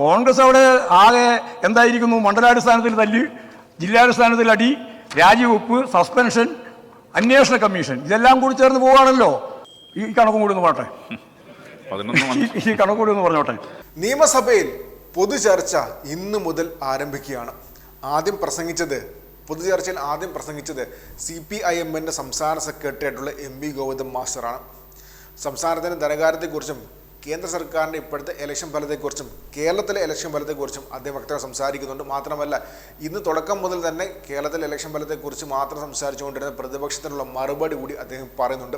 കോൺഗ്രസ് അവിടെ ആകെ എന്തായിരിക്കുന്നു? മണ്ഡലാടിസ്ഥാനത്തിൽ തല്ല് ജില്ലാടിസ്ഥാനത്തിൽ അടി രാജിവെപ്പ് സസ്പെൻഷൻ അന്വേഷണ കമ്മീഷൻ ഇതെല്ലാം കൂടി ചേർന്ന് പോവുകയാണല്ലോ. ഈ കണക്കും കൂടി ഒന്ന് പറട്ടെ ഈ കണക്കും കൂടി ഒന്ന് പറഞ്ഞോട്ടെ. നിയമസഭയിൽ പൊതുചർച്ച ഇന്ന് മുതൽ ആരംഭിക്കുകയാണ്. ആദ്യം പ്രസംഗിച്ചത് പൊതുചർച്ചയിൽ ആദ്യം പ്രസംഗിച്ചത് സി പി ഐ എമ്മിന്റെ സംസ്ഥാന സെക്രട്ടറി ആയിട്ടുള്ള എം വി ഗോവിന്ദൻ മാസ്റ്ററാണ്. സംസ്ഥാനത്തിന്റെ ധനകാര്യത്തെക്കുറിച്ചും കേന്ദ്ര സർക്കാരിന്റെ ഇപ്പോഴത്തെ ഇലക്ഷൻ ഫലത്തെക്കുറിച്ചും കേരളത്തിലെ ഇലക്ഷൻ ഫലത്തെക്കുറിച്ചും അദ്ദേഹം വ്യക്തമായി സംസാരിക്കുന്നുണ്ട്. മാത്രമല്ല ഇന്ന് തുടക്കം മുതൽ തന്നെ കേരളത്തിലെ ഇലക്ഷൻ ഫലത്തെക്കുറിച്ച് മാത്രം സംസാരിച്ചുകൊണ്ടിരുന്ന പ്രതിപക്ഷത്തിനുള്ള മറുപടി കൂടി അദ്ദേഹം പറയുന്നുണ്ട്.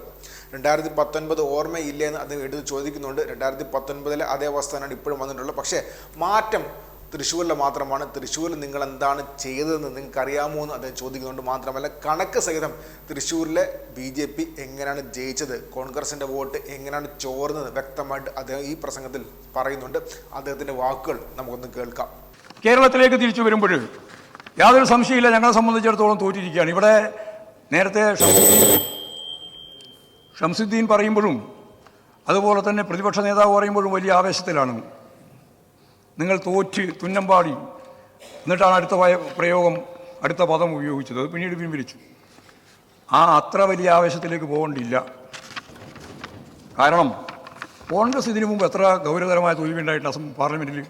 രണ്ടായിരത്തി പത്തൊൻപത് ഓർമ്മയില്ലേ എന്ന് അദ്ദേഹം എടുത്ത് ചോദിക്കുന്നുണ്ട്. രണ്ടായിരത്തി പത്തൊൻപതിലെ അതേ അവസ്ഥയാണ് ഇപ്പോഴും വന്നിട്ടുള്ളത്. പക്ഷേ മാറ്റം തൃശ്ശൂരിൽ മാത്രമാണ്. തൃശ്ശൂരിൽ നിങ്ങൾ എന്താണ് ചെയ്തതെന്ന് നിങ്ങൾക്ക് അറിയാമോ എന്ന് അദ്ദേഹം ചോദിക്കുന്നുണ്ട് മാത്രമല്ല കണക്ക് സഹിതം തൃശ്ശൂരിലെ ബി ജെ പി എങ്ങനെയാണ് ജയിച്ചത് കോൺഗ്രസിന്റെ വോട്ട് എങ്ങനെയാണ് ചോർന്നത് വ്യക്തമായിട്ട് അദ്ദേഹം ഈ പ്രസംഗത്തിൽ പറയുന്നുണ്ട്. അദ്ദേഹത്തിന്റെ വാക്കുകൾ നമുക്കൊന്ന് കേൾക്കാം. കേരളത്തിലേക്ക് തിരിച്ചു വരുമ്പോൾ യാതൊരു സംശയമില്ല ഞങ്ങളെ സംബന്ധിച്ചിടത്തോളം തോറ്റിരിക്കുകയാണ്. ഇവിടെ നേരത്തെ ഷംസുദ്ദീൻ പറയുമ്പോഴും അതുപോലെ തന്നെ പ്രതിപക്ഷ നേതാവ് പറയുമ്പോഴും വലിയ ആവേശത്തിലാണ്. നിങ്ങൾ തോറ്റ് തുന്നമ്പാടി എന്നിട്ടാണ് അടുത്ത പ്രയോഗം അടുത്ത പദം ഉപയോഗിച്ചത്. അത് പിന്നീട് പിൻവലിച്ചു. ആ അത്ര വലിയ ആവേശത്തിലേക്ക് പോകേണ്ടില്ല കാരണം കോൺഗ്രസ് ഇതിനു മുമ്പ് എത്ര ഗൗരവതരമായ തോൽവിയുണ്ടായിട്ട് അസം പാർലമെന്റിൽ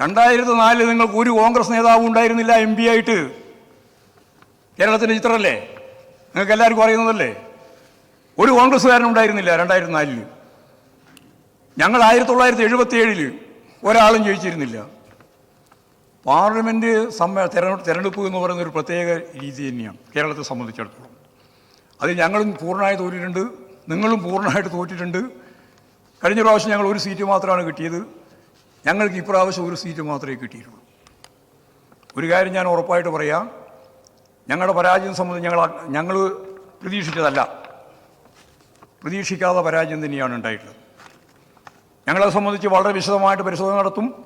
രണ്ടായിരത്തി നാലിൽ നിങ്ങൾക്ക് ഒരു കോൺഗ്രസ് നേതാവും ഉണ്ടായിരുന്നില്ല എം പി ആയിട്ട്. കേരളത്തിന്റെ ചിത്രമല്ലേ നിങ്ങൾക്ക് എല്ലാവർക്കും അറിയുന്നതല്ലേ? ഒരു കോൺഗ്രസ്സുകാരനും ഉണ്ടായിരുന്നില്ല രണ്ടായിരത്തി നാലിൽ ഞങ്ങൾ ആയിരത്തി തൊള്ളായിരത്തി എഴുപത്തി ഏഴിൽ ഒരാളും ജയിച്ചിരുന്നില്ല. പാർലമെന്റ് സമ്മേ തെരഞ്ഞെടുപ്പ് എന്ന് പറയുന്ന ഒരു പ്രത്യേക രീതി തന്നെയാണ് കേരളത്തെ സംബന്ധിച്ചിടത്തോളം. അത് ഞങ്ങളും പൂർണമായി തോറ്റിട്ടുണ്ട്. നിങ്ങളും പൂർണമായിട്ട് തോറ്റിട്ടുണ്ട്. കഴിഞ്ഞ പ്രാവശ്യം ഞങ്ങൾ ഒരു സീറ്റ് മാത്രമാണ് കിട്ടിയത്. ഞങ്ങൾക്ക് ഇപ്രാവശ്യം ഒരു സീറ്റ് മാത്രമേ കിട്ടിയിട്ടുള്ളൂ. ഒരു കാര്യം ഞാൻ ഉറപ്പായിട്ട് പറയാം. ഞങ്ങളുടെ പരാജയം സംബന്ധിച്ച് ഞങ്ങൾ ഞങ്ങൾ പ്രതീക്ഷിച്ചതല്ല. പ്രതീക്ഷിക്കാത്ത പരാജയം തന്നെയാണ് ഉണ്ടായിട്ടുള്ളത്. ഞങ്ങളെ സംബന്ധിച്ച് വളരെ വിശദമായിട്ട് പരിശോധന നടത്തും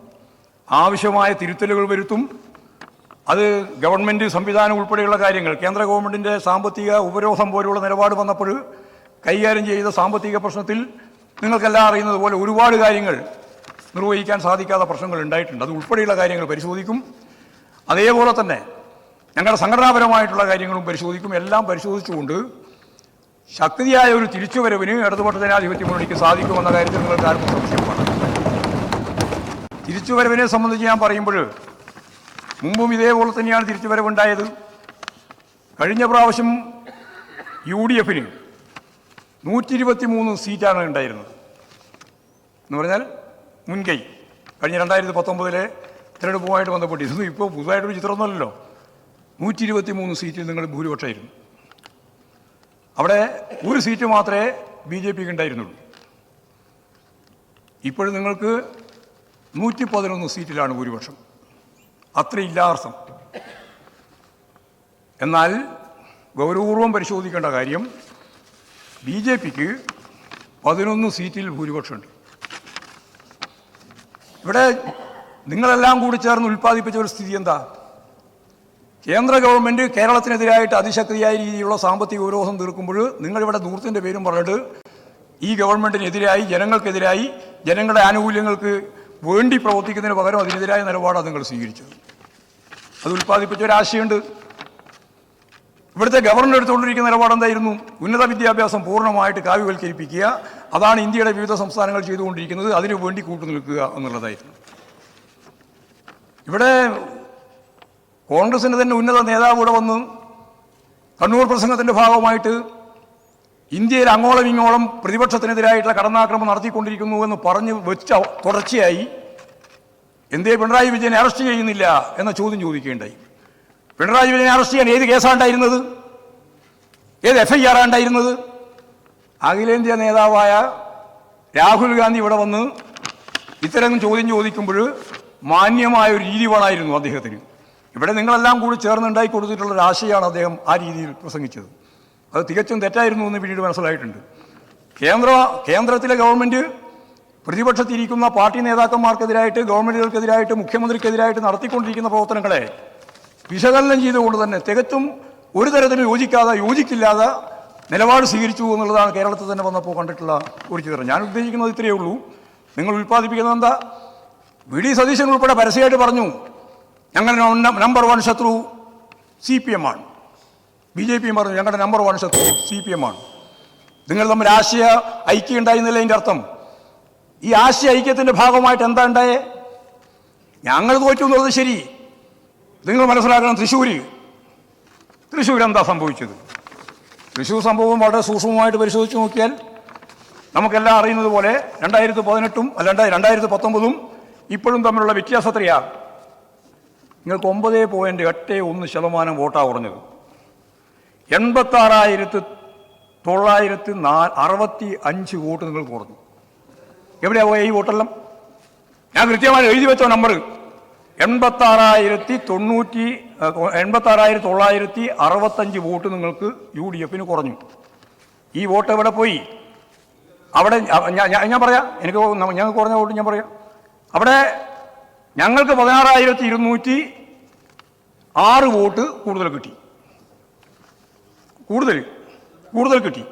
ആവശ്യമായ തിരുത്തലുകൾ വരുത്തും. അത് ഗവൺമെന്റ് സംവിധാനം ഉൾപ്പെടെയുള്ള കാര്യങ്ങൾ. കേന്ദ്ര ഗവൺമെന്റിന്റെ സാമ്പത്തിക ഉപരോധം പോലുള്ള നിലപാട് വന്നപ്പോൾ കൈകാര്യം ചെയ്ത സാമ്പത്തിക പ്രശ്നത്തിൽ നിങ്ങൾക്കെല്ലാം അറിയുന്നത് പോലെ ഒരുപാട് കാര്യങ്ങൾ നിർവഹിക്കാൻ സാധിക്കാത്ത പ്രശ്നങ്ങൾ ഉണ്ടായിട്ടുണ്ട്. അത് ഉൾപ്പെടെയുള്ള കാര്യങ്ങൾ പരിശോധിക്കും. അതേപോലെ തന്നെ ഞങ്ങളുടെ സംഘടനാപരമായിട്ടുള്ള കാര്യങ്ങളും പരിശോധിക്കും. എല്ലാം പരിശോധിച്ചുകൊണ്ട് ശക്തിയായ ഒരു തിരിച്ചുവരവിന് ഇടതുപക്ഷ ജനാധിപത്യ മുന്നണിക്ക് സാധിക്കുമെന്ന കാര്യത്തിൽ നിങ്ങൾക്ക് ആർക്കും സംശയമാണ് തിരിച്ചുവരവിനെ സംബന്ധിച്ച് ഞാൻ പറയുമ്പോൾ മുമ്പും ഇതേപോലെ തന്നെയാണ് തിരിച്ചുവരവുണ്ടായത്. കഴിഞ്ഞ പ്രാവശ്യം യു ഡി എഫിന് നൂറ്റി ഇരുപത്തി മൂന്ന് സീറ്റാണ് ഉണ്ടായിരുന്നത്. എന്ന് പറഞ്ഞാൽ മുൻകൈ കഴിഞ്ഞ രണ്ടായിരത്തി പത്തൊമ്പതിലെ തിരഞ്ഞെടുപ്പുമായിട്ട് ബന്ധപ്പെട്ട് ഇതൊന്നും ഇപ്പോൾ പുതുതായിട്ടൊരു ചിത്രമൊന്നുമല്ലല്ലോ. നൂറ്റി ഇരുപത്തി മൂന്ന് സീറ്റിൽ നിങ്ങൾ ഭൂരിപക്ഷമായിരുന്നു. അവിടെ ഒരു സീറ്റ് മാത്രമേ ബി ജെ പിക്ക് ഉണ്ടായിരുന്നുള്ളൂ. ഇപ്പോഴും നിങ്ങൾക്ക് നൂറ്റി പതിനൊന്ന് സീറ്റിലാണ് ഭൂരിപക്ഷം. അത്രയില്ലാർത്ഥം എന്നാൽ ഗൗരവപൂർവം പരിശോധിക്കേണ്ട കാര്യം ബി ജെ പിക്ക് പതിനൊന്ന് സീറ്റിൽ ഭൂരിപക്ഷമുണ്ട്. ഇവിടെ നിങ്ങളെല്ലാം കൂടി ചേർന്ന് ഉൽപ്പാദിപ്പിച്ച ഒരു സ്ഥിതി എന്താ? കേന്ദ്ര ഗവൺമെന്റ് കേരളത്തിനെതിരായിട്ട് അതിശക്തിയായ രീതിയിലുള്ള സാമ്പത്തിക ഉപരോധം തീർക്കുമ്പോൾ നിങ്ങളിവിടെ ദൂരത്തിന്റെ പേരും പറഞ്ഞിട്ട് ഈ ഗവൺമെന്റിനെതിരായി ജനങ്ങൾക്കെതിരായി ജനങ്ങളുടെ ആനുകൂല്യങ്ങൾക്ക് വേണ്ടി പ്രവർത്തിക്കുന്നതിന് പകരം അതിനെതിരായ നിലപാടാണ് നിങ്ങൾ സ്വീകരിച്ചത്. അത് ഉൽപ്പാദിപ്പിച്ച ഒരാശയുണ്ട് ഇവിടുത്തെ ഗവർണർ എടുത്തുകൊണ്ടിരിക്കുന്ന നിലപാടെന്തായിരുന്നു ഉന്നത വിദ്യാഭ്യാസം പൂർണമായിട്ട് കാവ്യവൽക്കരിപ്പിക്കുക. അതാണ് ഇന്ത്യയുടെ വിവിധ സംസ്ഥാനങ്ങൾ ചെയ്തുകൊണ്ടിരിക്കുന്നത്. അതിനു വേണ്ടി കൂട്ടുനിൽക്കുക എന്നുള്ളതായിരുന്നു. ഇവിടെ കോൺഗ്രസിന്റെ തന്നെ ഉന്നത നേതാവ് ഇവിടെ വന്ന് കണ്ണൂർ പ്രസംഗത്തിന്റെ ഭാഗമായിട്ട് ഇന്ത്യയിൽ അങ്ങോളം ഇങ്ങോളം പ്രതിപക്ഷത്തിനെതിരായിട്ടുള്ള കടന്നാക്രമണം നടത്തിക്കൊണ്ടിരിക്കുന്നു എന്ന് പറഞ്ഞ് വെച്ച തുടർച്ചയായി എന്തേ പിണറായി വിജയനെ അറസ്റ്റ് ചെയ്യുന്നില്ല എന്ന ചോദ്യം ചോദിക്കേണ്ടായി. പിണറായി വിജയനെ അറസ്റ്റ് ചെയ്യാൻ ഏത് കേസാണ്ടായിരുന്നത്? ഏത് എഫ് ഐ ആറാണ് ഉണ്ടായിരുന്നത് അഖിലേന്ത്യാ നേതാവായ രാഹുൽ ഗാന്ധി ഇവിടെ വന്ന് ഇത്തരം ചോദ്യം ചോദിക്കുമ്പോൾ മാന്യമായ ഒരു രീതി വേണമായിരുന്നു അദ്ദേഹത്തിന്. ഇവിടെ നിങ്ങളെല്ലാം കൂടി ചേർന്നുണ്ടാക്കി കൊടുത്തിട്ടുള്ള ഒരു ആശയമാണ് അദ്ദേഹം ആ രീതിയിൽ പ്രസംഗിച്ചത്. അത് തികച്ചും തെറ്റായിരുന്നു എന്ന് പിന്നീട് മനസ്സിലായിട്ടുണ്ട്. കേന്ദ്ര കേന്ദ്രത്തിലെ ഗവൺമെന്റ് പ്രതിപക്ഷത്തിരിക്കുന്ന പാർട്ടി നേതാക്കന്മാർക്കെതിരായിട്ട് ഗവൺമെന്റുകൾക്കെതിരായിട്ട് മുഖ്യമന്ത്രിക്കെതിരായിട്ട് നടത്തിക്കൊണ്ടിരിക്കുന്ന പ്രവർത്തനങ്ങളെ വിശകലനം ചെയ്തുകൊണ്ട് തന്നെ തികച്ചും ഒരു തരത്തിലും യോജിക്കാതെ യോജിക്കില്ലാതെ നിലപാട് സ്വീകരിച്ചു എന്നുള്ളതാണ് കേരളത്തിൽ തന്നെ വന്നപ്പോൾ കണ്ടിട്ടുള്ള ഒരു ചിത്രം. ഞാൻ ഉദ്ദേശിക്കുന്നത് ഇത്രയേ ഉള്ളൂ. നിങ്ങൾ ഉൽപ്പാദിപ്പിക്കുന്നത് എന്താ? വി. ഡി. സതീശൻ ഉൾപ്പെടെ പരസ്യമായിട്ട് പറഞ്ഞു. ഞങ്ങളുടെ നമ്പർ വൺ ശത്രു സി പി എം ആണ്. ബി ജെ പിയും പറഞ്ഞു ഞങ്ങളുടെ നമ്പർ വൺ ശത്രു സി പി എം ആണ്. നിങ്ങൾ തമ്മിൽ ആശയ ഐക്യം ഉണ്ടായിരുന്നില്ല അതിന്റെ അർത്ഥം? ഈ ആശയ ഐക്യത്തിന്റെ ഭാഗമായിട്ട് എന്താ ഉണ്ടായേ? ഞങ്ങൾ തോറ്റു എന്നുള്ളത് ശരി. നിങ്ങൾ മനസ്സിലാക്കണം തൃശ്ശൂർ തൃശ്ശൂർ എന്താ സംഭവിച്ചത്? തൃശ്ശൂർ സംഭവം വളരെ സൂക്ഷ്മമായിട്ട് പരിശോധിച്ച് നോക്കിയാൽ നമുക്കെല്ലാം അറിയുന്നത് പോലെ രണ്ടായിരത്തി പതിനെട്ടും അല്ല രണ്ടായിരത്തി പത്തൊമ്പതും ഇപ്പോഴും തമ്മിലുള്ള വ്യത്യാസം എത്രയാ? നിങ്ങൾക്ക് ഒമ്പത് പോയിന്റ് എട്ട് ഒന്ന് ശതമാനം വോട്ടാണ് കുറഞ്ഞത് എൺപത്താറായിരത്തി തൊള്ളായിരത്തി നാ അറുപത്തി അഞ്ച് വോട്ട് നിങ്ങൾ കുറഞ്ഞു. എവിടെയാ പോയ ഈ വോട്ടെല്ലാം? ഞാൻ കൃത്യമായി എഴുതി വെച്ച നമ്പർ എൺപത്താറായിരത്തി തൊണ്ണൂറ്റി എൺപത്താറായിരത്തി തൊള്ളായിരത്തി അറുപത്തഞ്ച് വോട്ട് നിങ്ങൾക്ക് യു ഡി എഫിന് കുറഞ്ഞു. ഈ വോട്ട് എവിടെ പോയി? അവിടെ ഞാൻ പറയാം. എനിക്ക് ഞങ്ങൾക്ക് കുറഞ്ഞ വോട്ട് ഞാൻ പറയാം. അവിടെ ഞങ്ങൾക്ക് പതിനാറായിരത്തി ഇരുന്നൂറ്റി ആറ് വോട്ട് കൂടുതൽ കിട്ടി. കൂടുതൽ കൂടുതൽ കിട്ടി.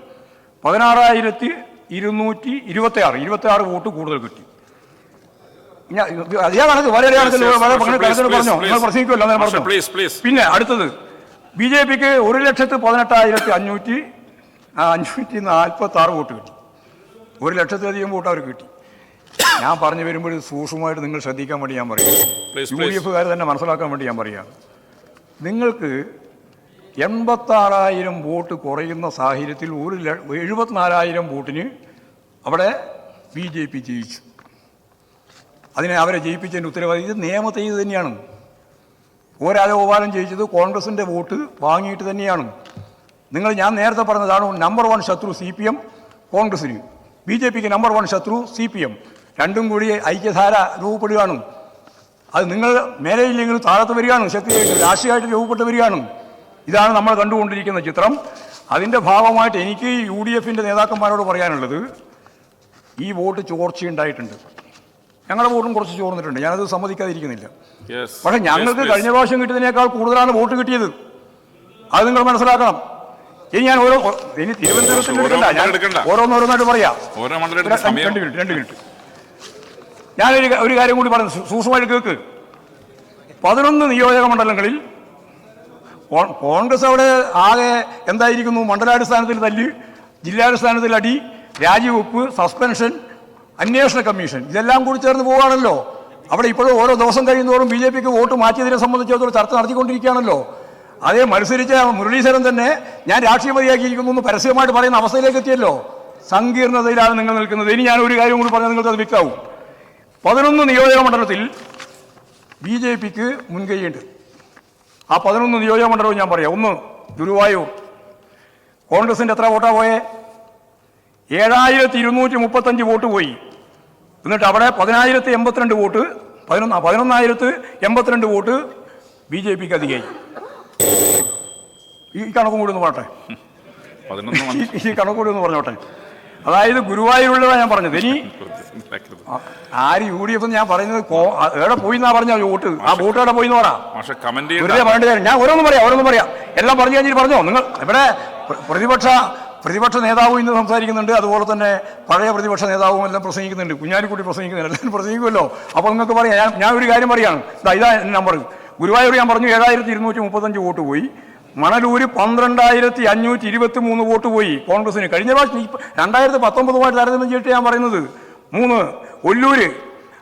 പതിനാറായിരത്തി ഇരുന്നൂറ്റി ഇരുപത്തി ആറ് ഇരുപത്തി ആറ് വോട്ട് കൂടുതൽ കിട്ടി. ഞാൻ അതേ കണക്ക് വളരെ കണക്കിൽ പറഞ്ഞോ? നിങ്ങൾ പ്രസംഗിക്കുമല്ലോ അങ്ങനെ. പിന്നെ അടുത്തത് ബി ജെ പിക്ക് ഒരു ലക്ഷത്തി പതിനെട്ടായിരത്തി അഞ്ഞൂറ്റി അഞ്ഞൂറ്റി നാൽപ്പത്തി ആറ് വോട്ട് കിട്ടി. ഒരു ലക്ഷത്തിലധികം വോട്ട് അവർ കിട്ടി. ഞാൻ പറഞ്ഞു വരുമ്പോൾ സൂക്ഷ്മമായിട്ട് നിങ്ങൾ ശ്രദ്ധിക്കാൻ വേണ്ടി ഞാൻ പറയാം യു. ഡി എഫുകാർ തന്നെ മനസ്സിലാക്കാൻ വേണ്ടി ഞാൻ പറയാം നിങ്ങൾക്ക് എൺപത്താറായിരം വോട്ട് കുറയുന്ന സാഹചര്യത്തിൽ ഒരു എഴുപത്തിനാലായിരം വോട്ടിന് അവിടെ ബി ജെ പി ജയിച്ചു. അതിനെ അവരെ ജയിപ്പിച്ചതിന്റെ ഉത്തരവാദി ഇത് നിയമത്തെ ഇത് തന്നെയാണ്. ഒ ജയിച്ചത് കോൺഗ്രസിന്റെ വോട്ട് വാങ്ങിയിട്ട് തന്നെയാണ്. നിങ്ങൾ ഞാൻ നേരത്തെ പറഞ്ഞതാണ് നമ്പർ വൺ ശത്രു സി പി എം കോൺഗ്രസിന്. ബി ജെ പിക്ക് നമ്പർ വൺ ശത്രു സി പി എം. രണ്ടും കൂടി ഐക്യധാര രൂപപ്പെടുകയാണ്. അത് നിങ്ങൾ മേലെയില്ലെങ്കിൽ താഴത്ത് വരികയാണ് ശക്തി രാഷ്ട്രീയമായിട്ട് രൂപപ്പെട്ട് വരികയാണ്. ഇതാണ് നമ്മൾ കണ്ടുകൊണ്ടിരിക്കുന്ന ചിത്രം. അതിന്റെ ഭാഗമായിട്ട് എനിക്ക് യു ഡി എഫിന്റെ നേതാക്കന്മാരോട് പറയാനുള്ളത് ഈ വോട്ട് ചോർച്ചയുണ്ടായിട്ടുണ്ട് ഞങ്ങളുടെ വോട്ടും കുറച്ച് ചോർന്നിട്ടുണ്ട്. ഞാനത് സമ്മതിക്കാതിരിക്കുന്നില്ല. പക്ഷേ ഞങ്ങൾക്ക് കഴിഞ്ഞ. പ്രാവശ്യം കിട്ടിയതിനേക്കാൾ കൂടുതലാണ് വോട്ട് കിട്ടിയത്. അത് നിങ്ങൾ മനസ്സിലാക്കണം. ഇനി ഞാൻ ഓരോ ഇനി തിരുവനന്തപുരത്തിൽ. ഓരോന്നോരോന്നായിട്ട് പറയാം. രണ്ട് മിനിറ്റ് രണ്ട് മിനിറ്റ്. ഞാനൊരു ഒരു കാര്യം കൂടി പറഞ്ഞു. സൂക്ഷ്മമായിട്ട് കേൾക്ക് പതിനൊന്ന് നിയോജക മണ്ഡലങ്ങളിൽ കോൺഗ്രസ് അവിടെ ആകെ എന്തായിരിക്കുന്നു? മണ്ഡലാടിസ്ഥാനത്തിൽ തല്ലി ജില്ലാടിസ്ഥാനത്തിൽ അടി രാജിവെപ്പ് സസ്പെൻഷൻ അന്വേഷണ കമ്മീഷൻ. ഇതെല്ലാം കൂടി ചേർന്ന് പോവുകയാണല്ലോ. അവിടെ ഇപ്പോഴും ഓരോ ദിവസം കഴിയുന്നതോറും ബി ജെ പിക്ക് വോട്ട് മാറ്റിയതിനെ സംബന്ധിച്ചിടത്തോളം ചർച്ച നടത്തിക്കൊണ്ടിരിക്കുകയാണല്ലോ. അതേ മത്സരിച്ച മുരളീധരൻ തന്നെ ഞാൻ രാഷ്ട്രീയപതിയാക്കിയിരിക്കുന്നു എന്ന് പരസ്യമായിട്ട് പറയുന്ന അവസ്ഥയിലേക്ക് എത്തിയല്ലോ. സങ്കീർണതയിലാണ് നിങ്ങൾ നിൽക്കുന്നത്. ഇനി ഞാൻ ഒരു കാര്യം കൂടി പറഞ്ഞാൽ നിങ്ങൾക്ക് അത് വിൽക്കാവും പതിനൊന്ന് നിയോജക മണ്ഡലത്തിൽ ബി ജെ പിക്ക് മുൻകൈയുണ്ട് ആ പതിനൊന്ന് നിയോജക മണ്ഡലവും ഞാൻ പറയാം. ഒന്ന് ഗുരുവായൂർ. കോൺഗ്രസിന്റെ എത്ര വോട്ടാ പോയേ? ഏഴായിരത്തി ഇരുന്നൂറ്റി മുപ്പത്തഞ്ച് വോട്ട് പോയി. എന്നിട്ട് അവിടെ പതിനായിരത്തി എൺപത്തിരണ്ട് വോട്ട് പതിനൊന്ന് പതിനൊന്നായിരത്തി എൺപത്തിരണ്ട് വോട്ട് ബി ജെ പിക്ക് അധികമായി. ഈ കണക്കും കൂടി ഒന്ന് പറട്ടെ ഈ കണക്കും കൂടി ഒന്ന് പറഞ്ഞോട്ടെ? അതായത് ഗുരുവായൂരുള്ളതാണ് ഞാൻ പറഞ്ഞത്. ഇനി ആര് യു ഡി എഫ് ഞാൻ പറയുന്നത് എവിടെ പോയി എന്നാ പറഞ്ഞ വോട്ട്? ആ വോട്ട് എവിടെ പോയി എന്ന് പറ പക്ഷെ കമന്റ് വെറുതെ ചെയ്യണ്ട പറയേണ്ട കാര്യം ഞാൻ ഓരോന്നും പറയാം ഓരോന്നും പറയാം. എല്ലാം പറഞ്ഞു കഴിഞ്ഞിട്ട് പറഞ്ഞോ? നിങ്ങൾ ഇവിടെ പ്രതിപക്ഷ പ്രതിപക്ഷ നേതാവും ഇന്ന് സംസാരിക്കുന്നുണ്ട്. അതുപോലെ തന്നെ പഴയ പ്രതിപക്ഷ നേതാവും എല്ലാം പ്രസംഗിക്കുന്നുണ്ട്. കുഞ്ഞാലിക്കുട്ടി പ്രസംഗിക്കുന്നുണ്ട് എല്ലാവരും പ്രസംഗിക്കുമല്ലോ. അപ്പോൾ നിങ്ങൾക്ക് പറയാം. ഞാൻ ഒരു കാര്യം പറയാണ്. ഇതാ ഇതാ നമ്പർ ഗുരുവായൂർ ഞാൻ പറഞ്ഞു ഏഴായിരത്തി ഇരുന്നൂറ്റി മുപ്പത്തഞ്ച് വോട്ട് പോയി. മണലൂര് പന്ത്രണ്ടായിരത്തി അഞ്ഞൂറ്റി ഇരുപത്തി മൂന്ന് വോട്ട് പോയി. കോൺഗ്രസിന് കഴിഞ്ഞ പ്രാവശ്യം രണ്ടായിരത്തി പത്തൊമ്പതുമായിട്ട് താരതമ്യം ചെയ്തിട്ട് ഞാൻ പറയുന്നത്. മൂന്ന് ഒല്ലൂര്.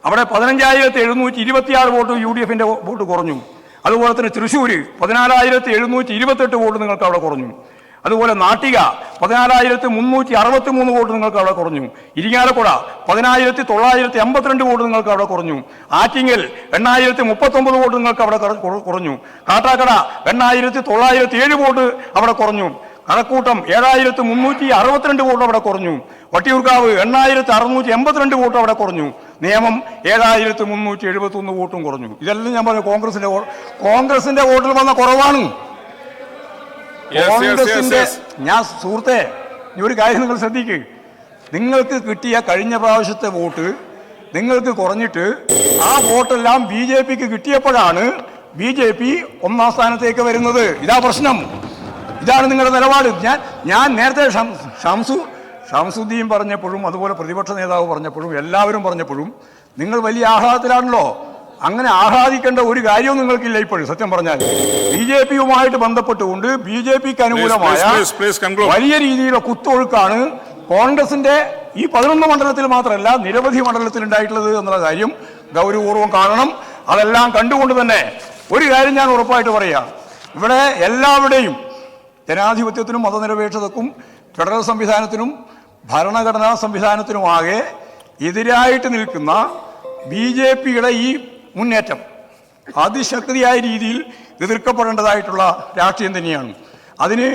അവിടെ പതിനഞ്ചായിരത്തി എഴുന്നൂറ്റി ഇരുപത്തിയാറ് വോട്ട് യു ഡി എഫിന്റെ വോട്ട് കുറഞ്ഞു. അതുപോലെ തന്നെ തൃശ്ശൂര് പതിനാലായിരത്തി എഴുന്നൂറ്റി ഇരുപത്തെട്ട് വോട്ട് നിങ്ങൾക്ക് അവിടെ കുറഞ്ഞു. അതുപോലെ നാട്ടിക പതിനാലായിരത്തി മുന്നൂറ്റി അറുപത്തി മൂന്ന് വോട്ട് നിങ്ങൾക്ക് അവിടെ കുറഞ്ഞു. ഇരിങ്ങാലക്കുട പതിനായിരത്തി തൊള്ളായിരത്തി എൺപത്തിരണ്ട് വോട്ട് നിങ്ങൾക്ക് അവിടെ കുറഞ്ഞു. ആറ്റിങ്ങൽ എണ്ണായിരത്തി മുപ്പത്തൊമ്പത് വോട്ട് നിങ്ങൾക്ക് അവിടെ കുറ- കുറ- കുറഞ്ഞു. കാട്ടാക്കട എണ്ണായിരത്തി തൊള്ളായിരത്തി ഏഴ് വോട്ട് അവിടെ കുറഞ്ഞു. കണക്കൂട്ടം ഏഴായിരത്തി മുന്നൂറ്റി അറുപത്തിരണ്ട് വോട്ട് അവിടെ കുറഞ്ഞു. വട്ടിയൂർക്കാവ് എണ്ണായിരത്തി അറുന്നൂറ്റി എൺപത്തിരണ്ട് വോട്ട് അവിടെ കുറഞ്ഞു. നിയമം ഏഴായിരത്തി മുന്നൂറ്റി എഴുപത്തി ഒന്ന് വോട്ടും കുറഞ്ഞു. ഇതെല്ലാം ഞാൻ പറഞ്ഞു കോൺഗ്രസിന്റെ കോൺഗ്രസിന്റെ വോട്ടിൽ വന്ന കുറവാണ്. കോൺഗ്രസിന്റെ. ഞാൻ സുഹൃത്തെ ഈ ഒരു കാര്യം നിങ്ങൾ ശ്രദ്ധിക്കുക നിങ്ങൾക്ക് കിട്ടിയ കഴിഞ്ഞ പ്രാവശ്യത്തെ വോട്ട് നിങ്ങൾക്ക് കുറഞ്ഞിട്ട് ആ വോട്ടെല്ലാം ബി ജെ പിക്ക് കിട്ടിയപ്പോഴാണ് ബി ജെ പി ഒന്നാം സ്ഥാനത്തേക്ക് വരുന്നത്. ഇതാ പ്രശ്നം. ഇതാണ് നിങ്ങളുടെ നിലപാട്. ഞാൻ ഞാൻ നേരത്തെ ഷംസു ഷംസുദ്ദീൻ പറഞ്ഞപ്പോഴും അതുപോലെ പ്രതിപക്ഷ നേതാവ് പറഞ്ഞപ്പോഴും എല്ലാവരും പറഞ്ഞപ്പോഴും നിങ്ങൾ വലിയ ആഹ്ലാദത്തിലാണല്ലോ. അങ്ങനെ ആഹ്ലാദിക്കേണ്ട ഒരു കാര്യവും നിങ്ങൾക്കില്ല ഇപ്പോഴും സത്യം പറഞ്ഞാൽ. ബി ജെ പിയുമായിട്ട് ബന്ധപ്പെട്ടുകൊണ്ട് ബി ജെ പിക്ക് അനുകൂലമായ. വലിയ രീതിയിലുള്ള കുത്തൊഴുക്കാണ് കോൺഗ്രസിന്റെ ഈ പതിനൊന്ന് മണ്ഡലത്തിൽ മാത്രമല്ല നിരവധി മണ്ഡലത്തിൽ ഉണ്ടായിട്ടുള്ളത് എന്നുള്ള കാര്യം ഗൗരവപൂർവം കാണണം. അതെല്ലാം കണ്ടുകൊണ്ട് തന്നെ ഒരു കാര്യം ഞാൻ ഉറപ്പായിട്ട് പറയാം. ഇവിടെ എല്ലാവരുടെയും ജനാധിപത്യത്തിനും മതനിരപേക്ഷതക്കും ഫെഡറൽ സംവിധാനത്തിനും ഭരണഘടനാ സംവിധാനത്തിനുമാകെ എതിരായിട്ട് നിൽക്കുന്ന ബി ജെ പിയുടെ ഈ മുന്നേറ്റം. അതിശക്തിയായ രീതിയിൽ എതിർക്കപ്പെടേണ്ടതായിട്ടുള്ള രാഷ്ട്രീയം തന്നെയാണ്. അതിന്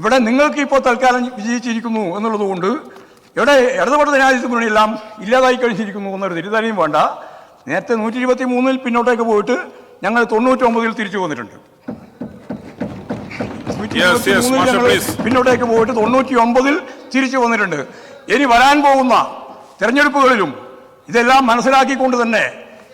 ഇവിടെ നിങ്ങൾക്ക് ഇപ്പോൾ തൽക്കാലം വിജയിച്ചിരിക്കുന്നു എന്നുള്ളതുകൊണ്ട് ഇവിടെ ഇടതുപക്ഷ ജനാധിപത്യ മുന്നണിയെല്ലാം ഇല്ലാതായി കഴിഞ്ഞിരിക്കുന്നു എന്നൊരു തിരിച്ചറിയും വേണ്ട. നേരത്തെ നൂറ്റി ഇരുപത്തി മൂന്നിൽ പിന്നോട്ടേക്ക് പോയിട്ട് ഞങ്ങൾ തൊണ്ണൂറ്റൊമ്പതിൽ തിരിച്ചു വന്നിട്ടുണ്ട്. പിന്നോട്ടേക്ക് പോയിട്ട് തൊണ്ണൂറ്റി ഒമ്പതിൽ തിരിച്ചു വന്നിട്ടുണ്ട്. ഇനി വരാൻ പോകുന്ന തെരഞ്ഞെടുപ്പുകളിലും ഇതെല്ലാം മനസ്സിലാക്കിക്കൊണ്ട് തന്നെ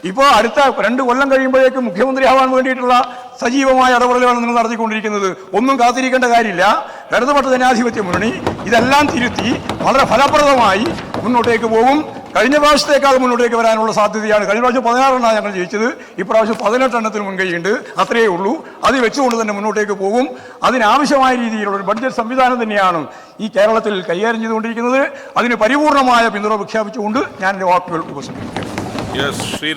ഇപ്പോൾ അടുത്ത രണ്ട് കൊല്ലം കഴിയുമ്പോഴേക്കും മുഖ്യമന്ത്രി ആവാൻ വേണ്ടിയിട്ടുള്ള സജീവമായ ഇടപെടലുകളാണ് നിങ്ങൾ നടത്തിക്കൊണ്ടിരിക്കുന്നത്. ഒന്നും കാത്തിരിക്കേണ്ട കാര്യമില്ല. ഇടതുപക്ഷ ജനാധിപത്യ മുന്നണി ഇതെല്ലാം തിരുത്തി വളരെ ഫലപ്രദമായി മുന്നോട്ടേക്ക് പോകും. കഴിഞ്ഞ പ്രാവശ്യത്തേക്കാൾ മുന്നോട്ടേക്ക് വരാനുള്ള സാധ്യതയാണ്. കഴിഞ്ഞ പ്രാവശ്യം പതിനാറെണ്ണമാണ് ഞങ്ങൾ ജയിച്ചത്. ഇപ്രാവശ്യം പതിനെട്ടെണ്ണത്തിന് മുൻകൈയുണ്ട്. അത്രയേ ഉള്ളൂ. അത് വെച്ചുകൊണ്ട് തന്നെ മുന്നോട്ടേക്ക് പോകും. അതിനാവശ്യമായ രീതിയിലുള്ള ഒരു ബഡ്ജറ്റ് സംവിധാനം തന്നെയാണ് ഈ കേരളത്തിൽ കൈകാര്യം ചെയ്തുകൊണ്ടിരിക്കുന്നത്. അതിന് പരിപൂർണമായ പിന്തുണ പ്രഖ്യാപിച്ചുകൊണ്ട് ഞാൻ എന്റെ വാക്കുകൾ ഉപസംഹരിക്കും Yes, Sri